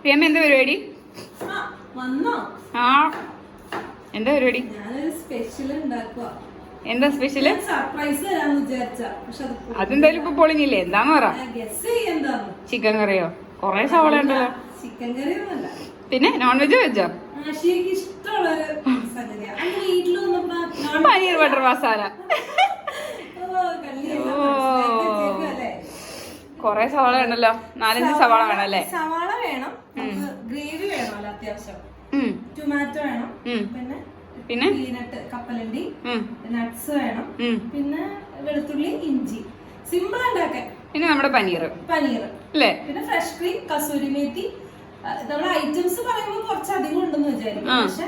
പ്രിയമ്മ എന്താ പരിപാടി? ആ, എന്താ പരിപാടി? എന്താ സ്പെഷ്യൽ അതെന്തായാലും ഇപ്പൊ പൊളിഞ്ഞില്ലേ? എന്താന്ന് പറ? ചിക്കൻ കറിയോ? കൊറേ സവാള ഉണ്ടല്ലോ. ചിക്കൻ കറി പിന്നെ നോൺ വെജ് വെജോ ഇഷ്ടമുള്ള പനീർ ബട്ടർ മസാല ഓ, കള്ളിയല്ല, ഓ. മനസ്സിലാക്കിയേക്കുവല്ലേ? കൊറേ സവാള വേണല്ലോ. നാലഞ്ച് സവാള വേണം അല്ലേ സവാള വേണം. ഗ്രേവി വേണമല്ലോ അത്യാവശ്യം. ടൊമാറ്റോ വേണം. പിന്നെ പിന്നെ? പീനട്ട് കപ്പലണ്ടി. നട്ട്സ് വേണം. പിന്നെ വെളുത്തുള്ളി ഇഞ്ചി. സിമ്പിൾ ഉണ്ടാക്കാൻ പിന്നെ നമ്മുടെ പനീർ പനീർ അല്ലേ? പിന്നെ ഫ്രഷ് ക്രീം കസൂരി മേത്തി. നമ്മുടെ ഐറ്റംസ് പറയുമ്പോൾ കുറച്ച് അധികം ഉണ്ടെന്ന് വിചാരിക്കും. പക്ഷെ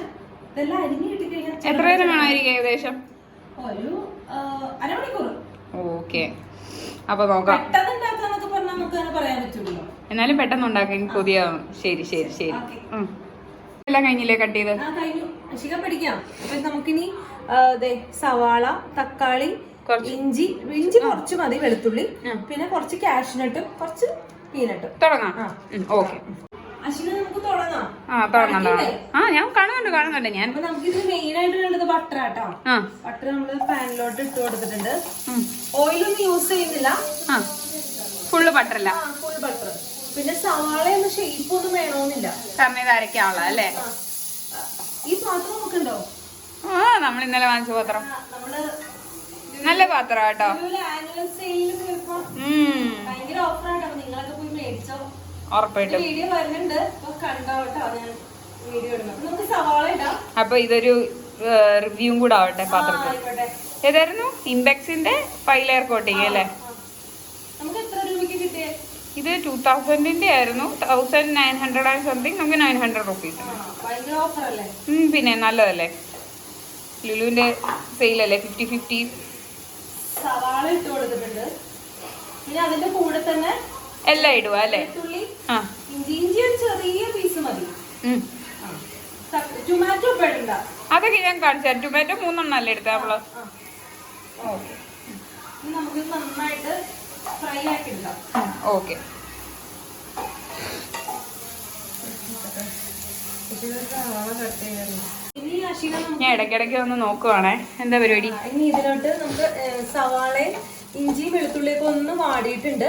ഇതെല്ലാം അരിഞ്ഞു കിട്ടിക്കഴിഞ്ഞാൽ എത്ര നേരം വേണമായിരിക്കും ഏകദേശം? ഒരു അരമണിക്കൂർ ഓക്കെ. അപ്പൊ നോക്കാം. പെട്ടെന്ന് എന്നാലും പെട്ടെന്ന് ഉണ്ടാക്കി കൊതിയാവും ശരി ശരി ശരി എല്ലാം കഴിഞ്ഞില്ലേ കട്ട് ചെയ്ത്? അഷിക പഠിക്കാം. നമുക്കിനി സവാള തക്കാളി ഇഞ്ചി ഇഞ്ചി കുറച്ച് മതി വെളുത്തുള്ളി. പിന്നെ കുറച്ച് കാഷ്നട്ടും കുറച്ച് പീനട്ടും. തുടങ്ങാം. ഓക്കെ. നമുക്ക് തുടങ്ങാം. ആ തുടങ്ങാം ആ ഞാൻ കാണുന്നുണ്ട് കാണുന്നുണ്ട്. ഞാൻ നമുക്കിത് മെയിൻ ആയിട്ട് വേണ്ടത് ബട്ടർ ആട്ടോ ബട്ടർ നമ്മൾ പാനിലോട്ട് ഇട്ട് കൊടുത്തിട്ടുണ്ട്. ഓയിലൊന്നും യൂസ് ചെയ്യുന്നില്ല. ഫുള്ള് ബട്ടറല്ല ആ ഫുൾ ബട്ടർ പിന്നെ സവാളയൊന്നും ഷേപ്പ് ഒന്നും വേണമെന്നില്ല സമയത്ത് അരക്കാനുള്ള അല്ലേ? ഈ പാത്രം നമുക്കുണ്ടോ? ആ നമ്മൾ ഇന്നലെ വാങ്ങിച്ച പാത്രം. നല്ല പാത്രം കേട്ടോ. ഉറപ്പായിട്ടും. സവാള അപ്പൊ ഇതൊരു റിവ്യൂ കൂടെ ആവട്ടെ പാത്രത്തിൽ. ഏതായിരുന്നു? ഇമ്പെക്സിന്റെ ഫൈവ് ലെയർ കോട്ടിങ് അല്ലേ ആ. നമുക്ക് എത്ര രൂപയ്ക്ക് കിട്ടിയേ ഇത് ടൂ തൗസൻഡിന്റെ ആയിരുന്നു. Thousand nine hundred and something നമുക്ക് നയൻ ഹൺഡ്രഡ് റുപ്പീസ് പിന്നെ നല്ലതല്ലേ? ലുലുവിന്റെ സെയിൽ അല്ലേ? ഫിഫ്റ്റി ഫിഫ്റ്റി സവാള ഇട്ട് കൊടുത്തിട്ടുണ്ട്. പിന്നെ അതിന്റെ കൂടെ തന്നെ എല്ലാം ഇടുക അല്ലേ? വെളുത്തുള്ളി ആ. ഇഞ്ചി ഇഞ്ചി ഒരു ചെറിയ പീസ് മതി. ഉം. ടൊമാറ്റോ ഇപ്പൊ ഇടണ്ട. അതൊക്കെ ഞാൻ കാണിച്ചു ടൊമാറ്റോ മൂന്നെണ്ണം അല്ലേ എടുത്ത നമ്മൾ ഓക്കെ. ഇനി നമുക്ക് നന്നായിട്ട് ഫ്രൈ ആക്കി ഇടാം ഓക്കെ ഇനി അഷിക നമുക്ക് ഞാൻ ഇടയ്ക്കിടയ്ക്ക് ഒന്ന് നോക്കുവാണേ. എന്താ പരിപാടി? ഇനി ഇതിലോട്ട് നമുക്ക് സവാള സവാളയും ഇഞ്ചിയും വെളുത്തുള്ളിയൊക്കെ ഒന്ന് വാടിയിട്ടുണ്ട്.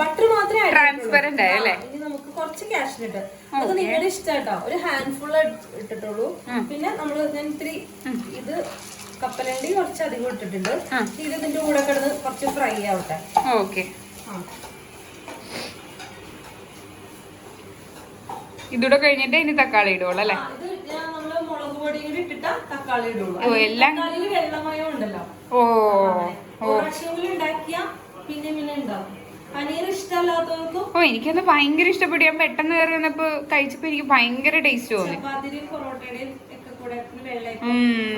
ബട്ടർ മാത്രമേ ട്രാൻസ്പെറന്റ് Transparent ആയി, ചെയ്തിട്ടുള്ളൂ. അല്ലേ? ആ, ഇനി നമുക്ക് കുറച്ച് കാഷ്നട്ട് അത് നിങ്ങളുടെ ഇഷ്ടാട്ടോ ഒരു ഹാൻഡ് ഫുൾ ഇട്ടിട്ടുള്ളൂ. പിന്നെ നമ്മൾ ഞാൻ ഇത്തിരി ഇത് കപ്പലണ്ടി കുറച്ച് അധികം ഇട്ടിട്ടുണ്ട്. ഇത് ഇതിന്റെ കൂടെ കിടന്ന് കുറച്ച് ഫ്രൈ ആവട്ടെ. ഓക്കെ ആ. ഇതൂടെ കഴിഞ്ഞിട്ട് ഇനി തക്കാളി ഇടുള്ളൂ അല്ലേ? ഓ, എല്ലാം- എനിക്കത് ഭയങ്കര ഇഷ്ടപ്പെട്ടു. ഞാൻ പെട്ടെന്ന് കയറി വന്നപ്പോ കഴിച്ചപ്പോ എനിക്ക് ഭയങ്കര ടേസ്റ്റ് തോന്നി. ചപ്പാത്തിയുടെയും പൊറോട്ടയുടെയും ഒക്കെ കൂടെ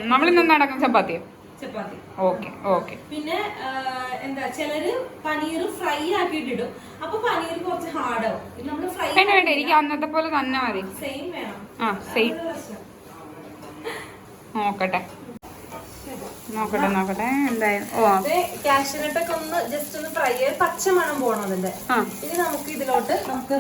നമ്മളിന്ന് നടക്കുന്ന ചപ്പാത്തിയോ? ചപ്പാത്തി. Okay okay. പിന്നെ എന്താ ചിലര് പനീർ ഫ്രൈ ആക്കിയിട്ടിടും. അപ്പൊ പനീർ കുറച്ച് ഹാർഡാവും. നമ്മൾ ഫ്രൈ വേണ്ട വേണ്ട എനിക്ക് അന്നത്തെ പോലെ തന്നെ മതി. സെയിം വേണം. ആ സെയിം. നോക്കട്ടെ. നോക്കട്ടെ നോക്കട്ടെ. എന്തായാലും ഓ. ഒന്ന് ജസ്റ്റ് ഒന്ന് ഫ്രൈ പച്ച മണം പോകണം അതിന്റെ. ഇനി നമുക്ക് ഇതിലോട്ട് നമുക്ക്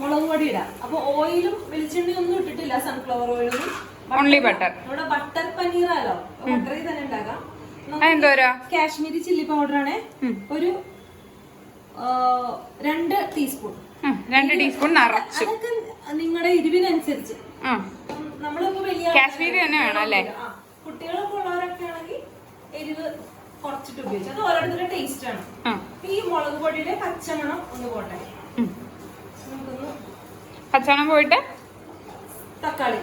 മുളക് പൊടി ഇടാം. അപ്പൊ ഓയിലും വെളിച്ചെണ്ണയും ഒന്നും ഇട്ടിട്ടില്ല സൺഫ്ലവർ ഓയിലൊന്നും ഓൺലി ബട്ടർ നമ്മുടെ ബട്ടർ പനീറാലോ? ബട്ടറിൽ തന്നെ ഉണ്ടാക്കാം. കാശ്മീരി ചില്ലി പൗഡർ ആണ്. ഒരു രണ്ട് ടീസ്പൂൺ രണ്ട് ടീസ്പൂൺ നിറച്ചു. നിങ്ങളുടെ എരിവിനനുസരിച്ച് നമ്മളിപ്പോ വലിയ കാശ്മീരി തന്നെ വേണം അല്ലേ? കുട്ടികളൊക്കെ ഉള്ളവരൊക്കെ ആണെങ്കിൽ എരിവ് കുറച്ചിട്ട് ഉപയോഗിച്ചു. അത് ഓരോരുത്തരുടെ ടേസ്റ്റ് ആണ്. ഈ മുളക് പൊടിയുടെ പച്ചമണം ഒന്ന് പോട്ടെ. പച്ചമണം പോയിട്ട്? തക്കാളി.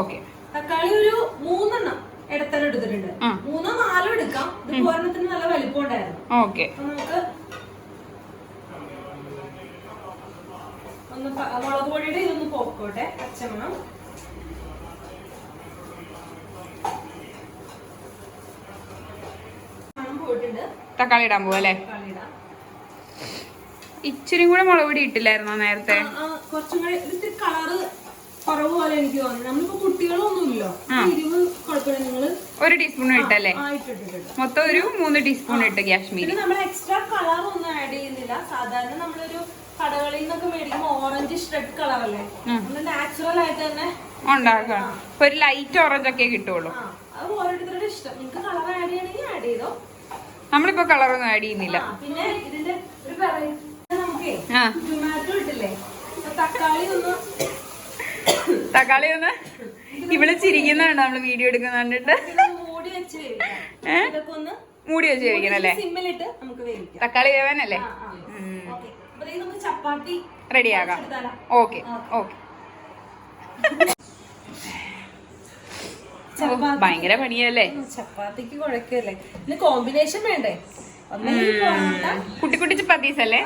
ഓക്കെ. തക്കാളി ഒരു മൂന്നെണ്ണം ഇടത്തരം എടുത്തിട്ടുണ്ട്. മൂന്നോ നാലോ എടുക്കാം. ഇത് ഒരെണ്ണത്തിന് നല്ല വലിപ്പം ഉണ്ടായിരുന്നു. ഓക്കെ. നമുക്ക് ഒന്ന് മുളക് പൊടിയുടെ ഇതൊന്ന് പോക്കോട്ടെ പച്ചമണം തക്കാളി ഇടാൻ പോവല്ലേ? അല്ലേ ഇച്ചിരി കൂടെ മുളക് പൊടി ഇട്ടില്ലായിരുന്നോ നേരത്തെ? കുറച്ചും കൂടെ കളറ് കുറവ് പോലെ എനിക്ക് തോന്നി നമ്മളിപ്പോ കുട്ടികളൊന്നുമില്ലോ. എരിവ് കുഴപ്പമില്ല. നിങ്ങൾ ഒരു ടീസ്പൂൺ ഇട്ടല്ലേ? മൊത്തം ഒരു മൂന്ന് ടീസ്പൂൺ ഇട്ട് കാശ്മീരി. നമ്മൾ എക്സ്ട്രാ കളർ ഒന്നും ആഡ് ചെയ്യുന്നില്ല. സാധാരണ നമ്മളൊരു കടകളിൽ നിന്നൊക്കെ മേടിക്കുമ്പോ ഓറഞ്ച് റെഡ് കളർ അല്ലേ? ഉം. നമ്മൾ നാച്ചുറൽ ആയിട്ട് തന്നെ ഉണ്ടാക്കണം ഒരു ലൈറ്റ് ഓറഞ്ച് ഒക്കെ കിട്ടുള്ളൂ. അത് ഓരോരുത്തരുടെ ഇഷ്ടം. നിങ്ങൾക്ക് കളർ ആഡ് ചെയ്യണമെങ്കിൽ ആഡ് ചെയ്തോ. നമ്മളിപ്പോ കളറൊന്നും ആഡ് ചെയ്യുന്നില്ല. പിന്നെ ഇതിന്റെ ഒരു നമുക്കേ ടൊമാറ്റോ ഇട്ടില്ലേ? തക്കാളി ഒന്ന് തക്കാളി ഒന്ന് ഇവിടെ ചിരിക്കുന്നതാണ് നമ്മൾ വീഡിയോ എടുക്കുന്ന കണ്ടിട്ട്. മൂടി വെച്ച് വേവിക്കാം. തക്കാളി വേവാനല്ലേ റെഡിയാകാം? ഓക്കെ. ഓക്കെ ഭയങ്കര പണിയല്ലേ? ചപ്പാത്തിക്ക് കുഴക്കല്ലേ? ഇതിന് കോമ്പിനേഷൻ വേണ്ടേ? കുട്ടി കുട്ടി ചപ്പാത്തീസ് അല്ലേ?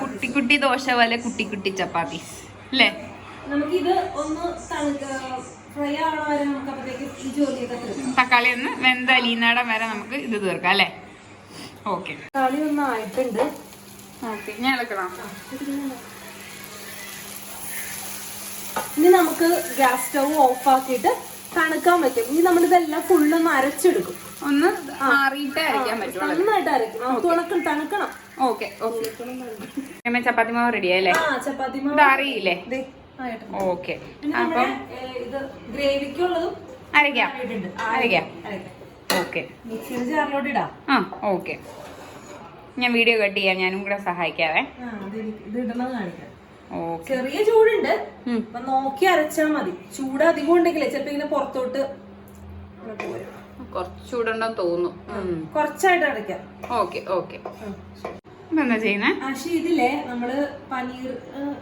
കുട്ടി കുട്ടി ദോശ പോലെ കുട്ടി കുട്ടി ചപ്പാത്തീസ്. അല്ലേ? നമുക്കിത് ഒന്ന് തണുക്ക ഫ്രൈ ആവണ വരെ നമുക്ക് അപ്പോഴത്തേക്ക് ഈ ജോലിയൊക്കെ തീർക്കാം. തക്കാളി ഒന്ന് വെന്ത അലീനാടം വരെ നമുക്ക് ഇത് തീർക്കാം അല്ലേ? ഓക്കെ തക്കാളി ഒന്ന് ആയിട്ടുണ്ട്. ഓക്കെ ഞാൻ ഇളക്കണം. ഇനി നമുക്ക് ഗ്യാസ് സ്റ്റൗ ഓഫ് ആക്കിയിട്ട് തണുക്കാൻ പറ്റും. ഇനി നമ്മളിതെല്ലാം ഫുള്ളൊന്ന് അരച്ചെടുക്കും. ഒന്ന് മാറിയിട്ടേ അരയ്ക്കാൻ പറ്റും നന്നായിട്ട് അരയ്ക്കണം. ഉണക്കണം തണുക്കണം. ഓക്കെ ഓക്കെ ചപ്പാത്തി മാവ് റെഡി ആയല്ലേ? ആ ചപ്പാത്തി മാവ് അറിയില്ലേ. ഓക്കെ. അപ്പം ഇത് ഗ്രേവിക്കുള്ളതും അരയ്ക്കാം. അരയ്ക്കാം. ഓക്കെ. മിക്സിയുടെ ജാറിലോട്ട് ഇടാം. ആ ഓക്കെ. ഞാൻ വീഡിയോ കട്ട് ചെയ്യാം. ഞാനും കൂടെ സഹായിക്കാവേ. ചെറിയ ചൂടുണ്ട്. നോക്കി അരച്ചാ മതി. ചൂട് അധികം ഉണ്ടെങ്കിലേ ചിലപ്പോ ഇങ്ങനെ പുറത്തോട്ട് കുറച്ച് ചൂടുണ്ടെന്ന് തോന്നുന്നു കുറച്ചായിട്ട് അടയ്ക്കാം ഓക്കെ ഓക്കെ. എന്താ ചെയ്യുന്നേ? പക്ഷേ ഇതിലെ നമ്മൾ പനീർ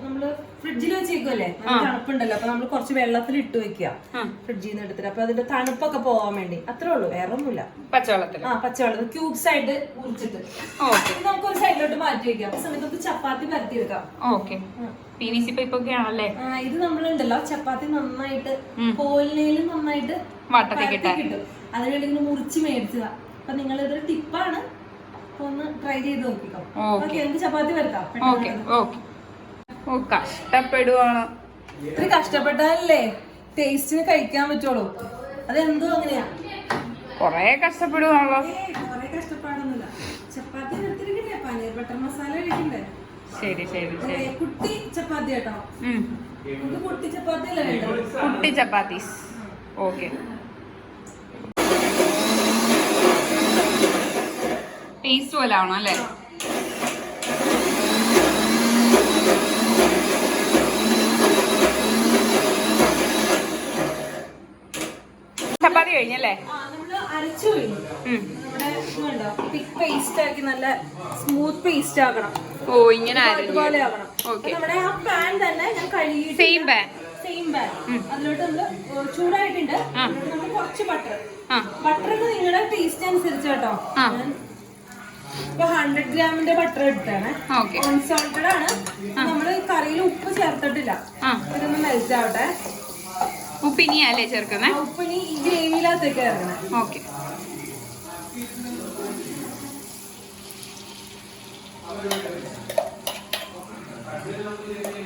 നമ്മൾ ഫ്രിഡ്ജിൽ വെച്ചേക്കുമല്ലേ തണുപ്പുണ്ടല്ലോ അപ്പൊ നമ്മൾ കുറച്ച് വെള്ളത്തിൽ ഇട്ട് വെക്കുക. ഫ്രിഡ്ജിൽ നിന്ന് എടുത്തിട്ട്. അപ്പൊ അതിന്റെ തണുപ്പൊക്കെ പോകാൻ വേണ്ടി. അത്രേ ഉള്ളൂ വേറെ ഒന്നുമില്ല പച്ചവെള്ളത്തിൽ ആ പച്ചവെള്ളം. ക്യൂബ്സ് ആയിട്ട് മുറിച്ചിട്ട്. നമുക്ക് ഒരു സൈഡിലോട്ട് മാറ്റി വെക്കാം. സമയത്ത് നമുക്ക് ചപ്പാത്തി പരത്തി എടുക്കാം okay P V C pipe ഒക്കെ ആണല്ലേ? ആ, ഇത് നമ്മളുണ്ടല്ലോ ചപ്പാത്തി നന്നായിട്ട്. കോലിനയിലും നന്നായിട്ട് വട്ടത്തിൽ കിട്ടും അതിനുവേണ്ടി ഇങ്ങനെ മുറിച്ച് മേടിച്ചതാ. അപ്പൊ നിങ്ങൾ ഇതൊരു ടിപ്പാണ് ഒന്ന് ട്രൈ ചെയ്ത് നോക്കിക്കോ. ഓക്കേ. നമുക്ക് ചപ്പാത്തി വരുത്താം ഓക്കെ ഓക്കെ ഓ കഷ്ടപ്പെടുവാണ്. ഇത്ര കഷ്ടപ്പെട്ടാലല്ലേ ടേസ്റ്റിന് കഴിക്കാൻ പറ്റുള്ളൂ. അതെന്തോ അങ്ങനെയാ. കൊറേ കഷ്ടപ്പെടുവാണല്ലോ. കൊറേ കഷ്ടപ്പാടൊന്നുമില്ല. ചപ്പാത്തി എടുത്തിരിക്കണ്ടേ പനീർ ബട്ടർ മസാല കഴിക്കണ്ടേ ശരി ശരി ശരി. കുട്ടി ചപ്പാത്തി കേട്ടോ. കുട്ടി ചപ്പാത്തി കുട്ടി ചപ്പാത്തീസ്. ഓക്കെ. ടേസ്റ്റ് പോലെ ആവണം അല്ലേ? ചപ്പാത്തി കഴിഞ്ഞല്ലേ? പേസ്റ്റ് നല്ല സ്മൂത്ത് പേസ്റ്റ് ആക്കണം. ഓ ഇങ്ങനെ സെയിം പാൻ സെയിം പാൻ അതിലോട്ട് ചൂടായിട്ടുണ്ട്. നമ്മൾ കുറച്ച് ബട്ടർ ബട്ടർ നിങ്ങളുടെ ടേസ്റ്റ് അനുസരിച്ച് കേട്ടോ. ഇപ്പൊ ഹൺഡ്രഡ് ഗ്രാമിന്റെ ബട്ടർ എടുത്താണ് അൺസോൾട്ടഡ് ആണ്. നമ്മൾ കറിയിൽ ഉപ്പ് ചേർത്തിട്ടില്ല. ഇതൊന്ന് മെൽറ്റ് ആവട്ടെ ഉപ്പിനിയാ അല്ലേ ചേർക്കുന്നത് ഉപ്പ് ഉപ്പിനി ഈ ഗ്രേവിയിലകത്തേക്ക് ഓക്കെ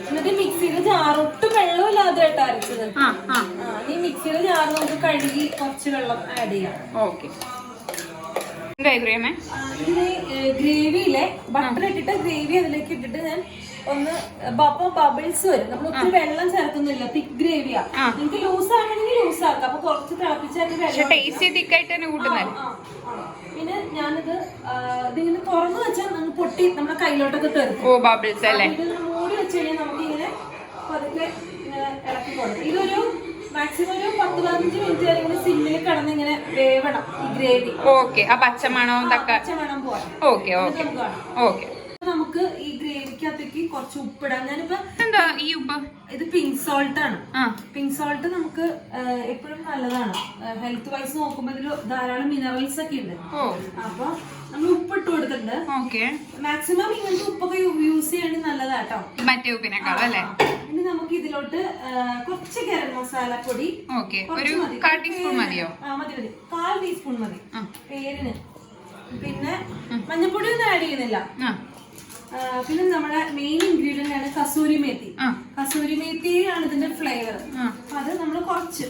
എന്നിട്ട് മിക്സിയിൽ ജാർ ഒട്ടും വെള്ളമില്ലാതെ കേട്ടോ അരച്ചത്. ഈ മിക്സിയുടെ ജാർ നമുക്ക് കഴുകി കുറച്ച് വെള്ളം ആഡ് ചെയ്യാം. ഓക്കെ എന്തായി ക്രീമേ ആ, ഇതിന് ഗ്രേവിയിലെ ബട്ടർ ഇട്ടിട്ട് ഗ്രേവി അതിലേക്ക് ഇട്ടിട്ട് ഞാൻ ഒന്ന് അപ്പൊ ബബിൾസ് വരും. നമ്മൾ ഒത്തിരി വെള്ളം ചേർക്കുന്നില്ല. തിക്ക് ഗ്രേവിയാ. നിങ്ങൾക്ക് ലൂസ് ആണെങ്കിൽ ലൂസ് ആക്കാം. അപ്പൊ കുറച്ച് തിളപ്പിച്ചാൽ. പിന്നെ ഞാനിത് ഇതിങ്ങനെ തുറന്നു വെച്ചാൽ നമുക്ക് പൊട്ടി നമ്മുടെ കയ്യിലോട്ടൊക്കെ തീർക്കും ഓ ബബിൾസ് അല്ലേ? ഇത് മൂടി വെച്ച് കഴിഞ്ഞാൽ നമുക്ക് ഇങ്ങനെ പതുക്കെ ഇളക്കി കൊടുക്കും. ഇതൊരു മാക്സിമം ഒരു പത്ത് പതിനഞ്ച് മിനിറ്റ് ഇങ്ങനെ വേവണം ഈ ഗ്രേവി. ഓക്കെ. ആ പച്ചമണവും ഓക്കെ ഓക്കെ. നമുക്ക് കാണാം. ഓക്കെ. നമുക്ക് ഈ ഗ്രേവിക്കകത്തേക്ക് കുറച്ച് ഉപ്പിടാം. ഞാനിപ്പോ എന്താ ഈ ഉപ്പ്? ഇത് പിങ്ക് സോൾട്ട് ആണ്. പിങ്ക് സോൾട്ട് നമുക്ക് എപ്പോഴും നല്ലതാണ്. ഹെൽത്ത് വൈസ് നോക്കുമ്പോ ഇതിൽ ധാരാളം മിനറൽസ് ഒക്കെ ഉണ്ട്. അപ്പൊ നമ്മൾ ഉപ്പിട്ട് കൊടുത്തിട്ടുണ്ട്. മാക്സിമം ഇങ്ങനത്തെ ഉപ്പൊക്കെ യൂസ് ചെയ്യണമെങ്കിൽ നല്ലതാട്ടോ. മറ്റേ ഉപ്പിനേക്കാൾ അല്ലേ? ഇനി നമുക്ക് ഇതിലോട്ട് കുറച്ച് ഗരം മസാലപ്പൊടി ഓക്കെ. ഒരു. കാൽ ടീസ്പൂൺ മതിയോ? മതി മതി. കാൽ ടീസ്പൂൺ മതി. പേരിന്. പിന്നെ മഞ്ഞപ്പൊടി ഒന്നും ആഡ് ചെയ്യുന്നില്ല. പിന്നെ നമ്മുടെ മെയിൻ ഇൻഗ്രീഡിയന്റ് ആണ് കസൂരി മേത്തി. കസൂരി മേത്തി ആണ് ഇതിന്റെ ഫ്ലേവർ അത് നമ്മൾ കുറച്ച്.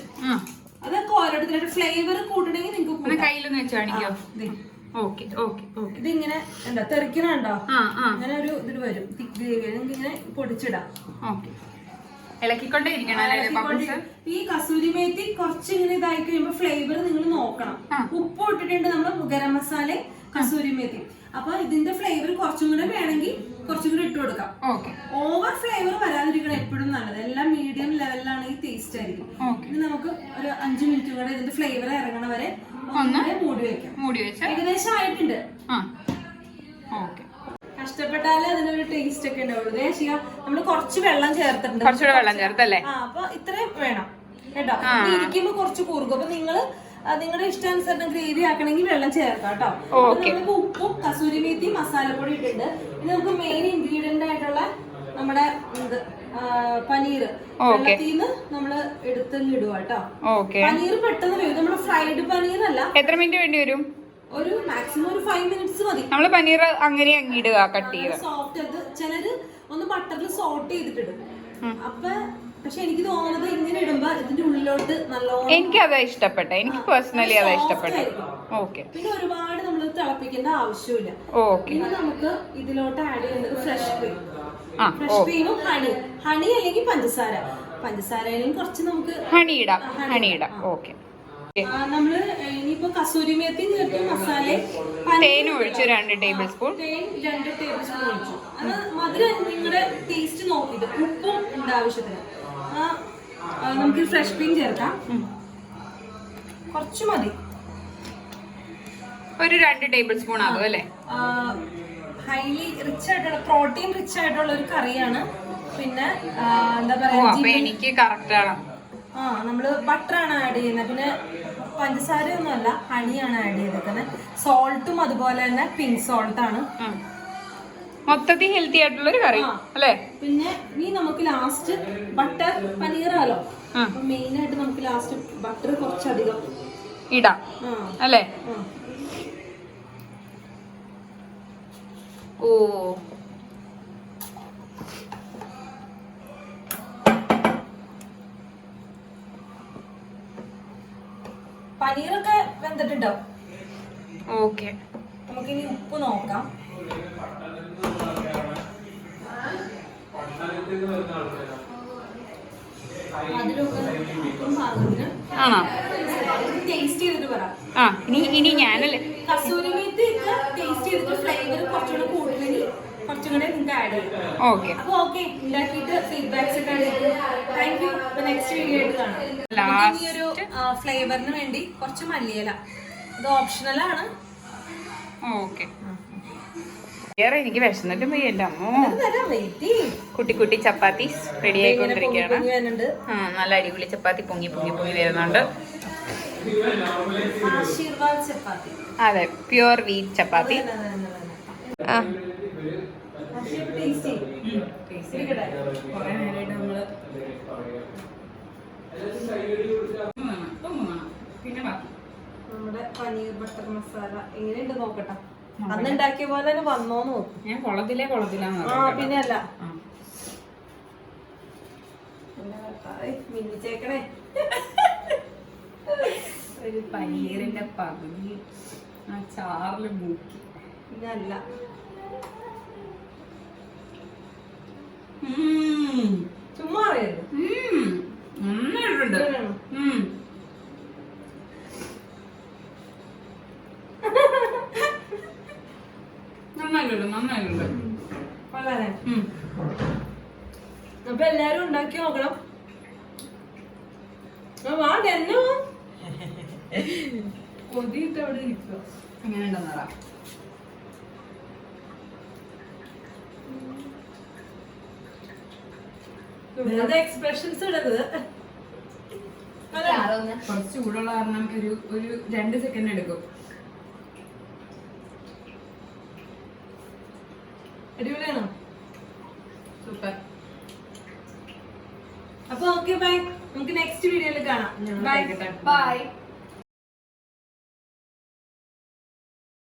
അതൊക്കെ ഓരോരുത്തരുടെ ഫ്ലേവർ കൂട്ടണമെങ്കിൽ നിങ്ങൾക്ക് കയ്യിലൊന്ന് വെച്ച് കാണിക്കോ? Okay okay okay. ഇതിങ്ങനെ എന്താ തെറിക്കണുണ്ടോ അങ്ങനെ ഒരു ഇതിൽ വരും. തിക്ക് ഗ്രേവി ഇങ്ങനെ പൊടിച്ചിടാം. ഓക്കെ. ഇളക്കിക്കൊണ്ടേ ഇരിക്കണം അല്ലേ ബബിൾസ് ഈ കസൂരി മേത്തി കുറച്ച് ഇങ്ങനെ ഇതായി കഴിയുമ്പോ ഫ്ലേവർ നിങ്ങൾ നോക്കണം. ഉപ്പ് ഇട്ടിട്ടുണ്ട് നമ്മൾ ഗരം മസാല കസൂരി മേത്തി. അപ്പൊ ഇതിന്റെ ഫ്ലേവർ കുറച്ചും കൂടെ വേണമെങ്കിൽ കുറച്ചും കൂടെ ഇട്ട് കൊടുക്കാം. ഓക്കെ. ഓവർ ഫ്ലേവർ വരാതിരിക്കണം എപ്പോഴും നല്ലത്. എല്ലാം മീഡിയം ലെവലിലാണെങ്കിൽ ടേസ്റ്റ് ആയിരിക്കും. ഇനി നമുക്ക് ഒരു അഞ്ചു മിനിറ്റ് കൂടെ ഇതിന്റെ ഫ്ലേവർ ഇറങ്ങണ വരെ ഒന്ന് മൂടി വെക്കാം. മൂടി വെച്ചാൽ ഏകദേശം ആയിട്ടുണ്ട്. കഷ്ടപ്പെട്ടാലേ അതിനൊരു ടേസ്റ്റ് ഒക്കെ ഉണ്ടാവുള്ളൂ. ചെയ്യാം. നമ്മൾ കുറച്ച് വെള്ളം ചേർത്തിട്ടുണ്ട്. കുറച്ചുകൂടെ വെള്ളം ചേർത്തല്ലേ? ആ അപ്പൊ ഇത്രയും വേണം. കേട്ടോ? ഇരിക്കുമ്പോ കുറച്ച് കൂർക്കും അപ്പൊ നിങ്ങൾ നിങ്ങളുടെ ഇഷ്ടാനുസരണം ഗ്രേവി ആക്കണമെങ്കിൽ വെള്ളം ചേർക്കാം കേട്ടോ. നമുക്ക് ഉപ്പും കസൂരി മേത്തി മസാലപ്പൊടി ഇട്ടിട്ടുണ്ട്. ഇത് നമുക്ക് മെയിൻ ഇൻഗ്രീഡിയന്റ് ആയിട്ടുള്ള നമ്മുടെ ഇത് പനീർ. വെള്ളത്തിന്ന് നമ്മൾ എടുത്ത് ഇടുക കേട്ടോ. പനീർ പെട്ടെന്ന് വരും. നമ്മുടെ ഫ്രൈഡ് പനീർ അല്ല എത്ര മിനിറ്റ് വേണ്ടി വരും? ഒരു മാക്സിമം ഒരു ഫൈവ് മിനിറ്റ്സ് മതി. നമ്മൾ പനീർ അങ്ങനെ അങ്ങിടുക കട്ട് ചെയ്ത് സോഫ്റ്റ് അത് ചിലര് ഒന്ന് ബട്ടറിൽ സോട്ട് ചെയ്തിട്ടിടും. അപ്പൊ പക്ഷെ എനിക്ക് തോന്നുന്നത് ഇങ്ങനെ ഇടുമ്പോ ഇതിന്റെ ഉള്ളിലോട്ട് നല്ലോണം എനിക്ക് അതാ ഇഷ്ടപ്പെട്ടെ. എനിക്ക് പേഴ്സണലി അതാ ഇഷ്ടപ്പെട്ടെ ഓക്കെ പിന്നെ ഒരുപാട് നമ്മൾ തിളപ്പിക്കേണ്ട ആവശ്യമില്ല. ഓക്കെ പിന്നെ നമുക്ക് ഇതിലോട്ട് ആഡ് ചെയ്യുന്നത് ഫ്രഷ് ക്രീം ഫ്രഷ് ക്രീമും ഹണി ഹണി അല്ലെങ്കിൽ പഞ്ചസാര. പഞ്ചസാരയിലും കുറച്ച് നമുക്ക് ഹണി ഇടാം. ഹണി ഇടാം. ഓക്കെ നമ്മൾ ഇനിയിപ്പോ കസൂരി മേത്തി ചേർത്ത് മസാല തേൻ ഒഴിച്ചു രണ്ട് ടേബിൾ സ്പൂൺ. തേൻ രണ്ട് ടേബിൾ സ്പൂൺ ഒഴിച്ചു. അത് മധുരം നിങ്ങളുടെ ടേസ്റ്റ് നോക്കിയിട്ട് ഉപ്പും ഉണ്ട് ആവശ്യത്തിന് നമുക്ക് ഫ്രഷ് ക്രീം ചേർക്കാം. കുറച്ച് മതി. ഒരു രണ്ട് ടേബിൾ സ്പൂൺ ആകും അല്ലേ? ഹൈലി റിച്ച് ആയിട്ടുള്ള പ്രോട്ടീൻ റിച്ച് ആയിട്ടുള്ള ഒരു കറിയാണ്. പിന്നെ എന്താ പറയാ എനിക്ക് കറക്റ്റ് ആണ്. ആ നമ്മൾ ബട്ടർ ആണ് ആഡ് ചെയ്യുന്നത്. പിന്നെ പഞ്ചസാര ഒന്നുമല്ല ഹണിയാണ് ആഡ് ചെയ്തേക്കുന്നത് സോൾട്ടും അതുപോലെ തന്നെ പിങ്ക് സോൾട്ട് ആണ്. മൊത്തത്തിൽ ഹെൽത്തി ആയിട്ടുള്ള ഒരു കറി. അല്ലേ? പിന്നെ ഇനി നമുക്ക് ലാസ്റ്റ് ബട്ടർ പനീറാലോ മെയിൻ ആയിട്ട് നമുക്ക് ലാസ്റ്റ് ബട്ടർ കുറച്ചധികം. ഇടാം അല്ലേ? ഓ. പനീറൊക്കെ വെന്തിട്ടുണ്ടോ? ഓക്കെ. നമുക്കിനി ഉപ്പ് നോക്കാം. ആണോ? ടേസ്റ്റ് ചെയ്തിട്ട് പറ. ആ ഇനി ഇനി ഞാനല്ലേ? കസൂരി മേത്തി ടേസ്റ്റ് ചെയ്തിട്ട് ഫ്ലേവർ കുറച്ചുകൂടെ കൂടുതലെങ്കിൽ കുറച്ചും കൂടെ നിങ്ങൾക്ക് ആഡ് ചെയ്യാം. ഓക്കെ അപ്പോൾ ഓക്കെ ഉണ്ടാക്കിയിട്ട് ഫീഡ്ബാക്സ് ഒക്കെ താങ്ക് യു നെക്സ്റ്റ് വീഡിയോ ആയിട്ട് കാണാം. ഒരു ഫ്ലേവറിന് വേണ്ടി കുറച്ച് മല്ലിയില. ഇത് ഓപ്ഷണൽ ആണ്. ഓക്കെ വേറെ എനിക്ക് വിശന്നിട്ടും വെയിറ്റ് കുട്ടി കുട്ടി ചപ്പാത്തി റെഡി ആയിക്കൊണ്ടിരിക്കുകയാണ്. ആ നല്ല അടിപൊളി ചപ്പാത്തി പൊങ്ങി പൊങ്ങി പൊങ്ങി വരുന്നുണ്ട്. അതെ പ്യുവർ വീറ്റ് ചപ്പാത്തി. ആ. പിന്നെ ബാക്കി. നമ്മുടെ പനീർ ബട്ടർ മസാല എങ്ങനെയുണ്ട് നോക്കട്ടെ? അന്ന് ഉണ്ടാക്കിയ പോലെ തന്നെ വന്നോന്ന് നോക്കും. ഞാൻ കുളത്തിലേ കുളത്തിലാന്ന് ആ പിന്നെ അല്ല. മിന്നിച്ചേക്കണേ. ഒരു പനീറിന്റെ പകുതി ആ ചാറിൽ മൂക്കി. പിന്നെ വെറുതെ എക്സ്പ്രഷൻസ് അല്ല കുറച്ച് ചൂടുള്ള കാരണം ഒരു ഒരു രണ്ട് സെക്കൻഡ് എടുക്കും. അടിപൊളിയാണോ? സൂപ്പർ അപ്പൊ ഓക്കെ ബൈ നമുക്ക് നെക്സ്റ്റ് വീഡിയോയിൽ കാണാം. Bye bye